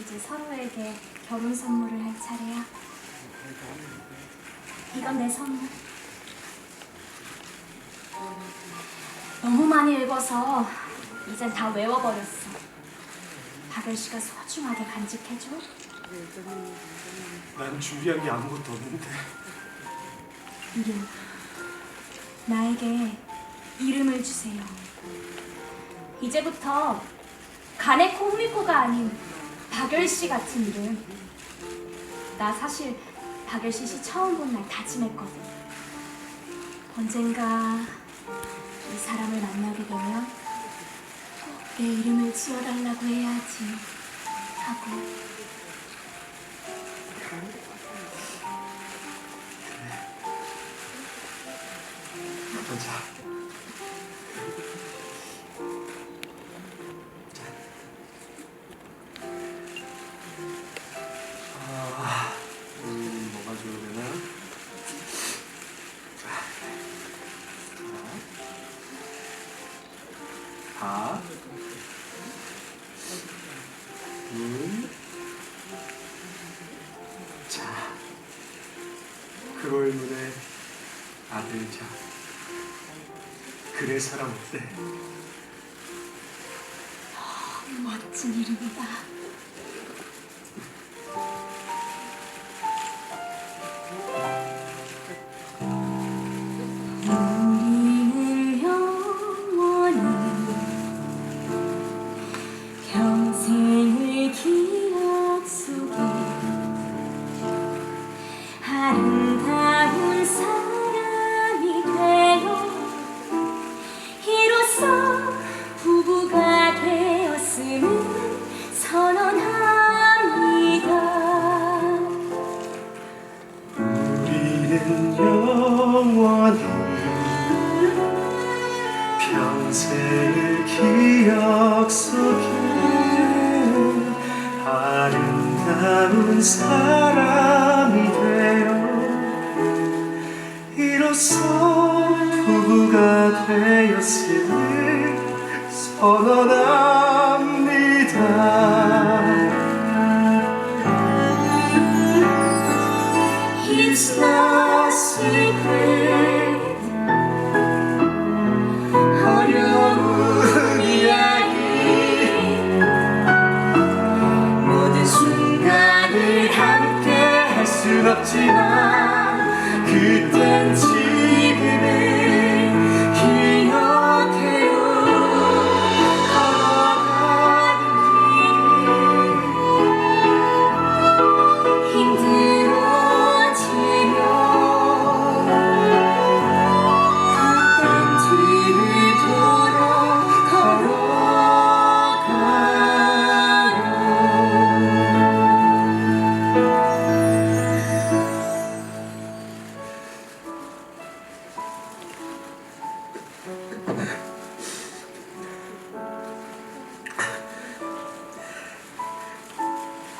이제 서로에게 결혼 선물을 할 차례야. 이건 내 선물. 너무 많이 읽어서 이젠 다 외워버렸어. 박열 씨가 소중하게 간직해줘. 난 준비한 게 아무것도 없는데 이름. 나에게 이름을 주세요. 이제부터 가네코 후미코가 아닌 박열 씨 같은 이름. 나 사실 박열 씨 씨 처음 본 날 다짐했거든. 언젠가 이 사람을 만나게 되면 꼭 내 이름을 지어달라고 해야지 하고. 보자 자, 밥, 문, 자, 그걸 문에 아들 자. 그래 사람 어때? 멋진 이름이다. 평생의 기억 속에 아름다운 사람이 되어 이로써 부부가 되었음을 선언합니다.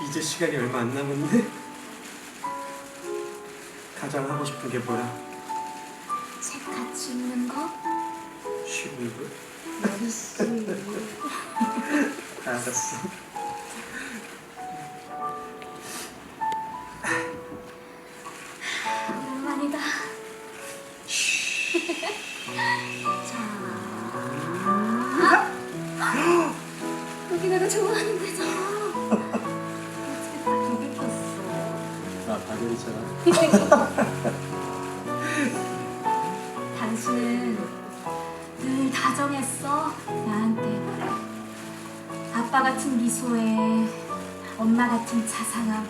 이제 시간이 얼마 안 남았네 가장 하고 싶은 게 뭐야? 책 같이 읽는 거? 쉬는 거? 머리씨. 알았어 오랜만이다. 자. 여기 내가 좋아하는 데잖아. 나 박연이잖아 당신은 늘 다정했어 나한테. 아빠 같은 미소에 엄마 같은 자상함,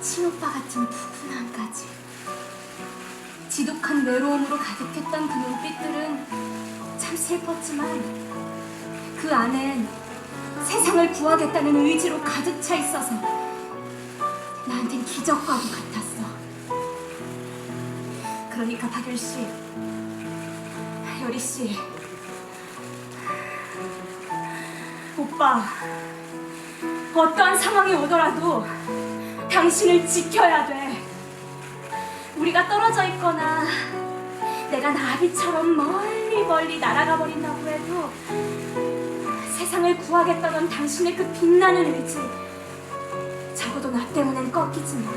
친오빠 같은 푸근함까지. 지독한 외로움으로 가득했던 그 눈빛들은 참 슬펐지만 그 안엔 세상을 구하겠다는 의지로 가득 차 있어서 나한텐 기적과도 같았어. 그러니까 박열 씨, 여리 씨, 오빠, 어떠한 상황이 오더라도 당신을 지켜야 돼. 우리가 떨어져 있거나 내가 나비처럼 멀리 멀리 날아가 버린다고 해도 세상을 구하겠다던 당신의 그 빛나는 의지 꺾이지 마.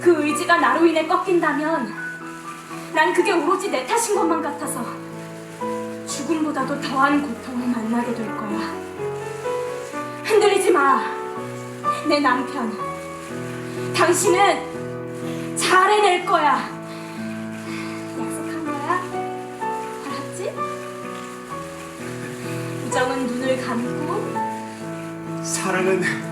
그 의지가 나로 인해 꺾인다면 난 그게 오로지 내 탓인 것만 같아서 죽음보다도 더한 고통을 만나게 될 거야. 흔들리지 마. 내 남편. 당신은 잘 해낼 거야. 약속한 거야? 알았지? 우정은 눈을 감고 사랑은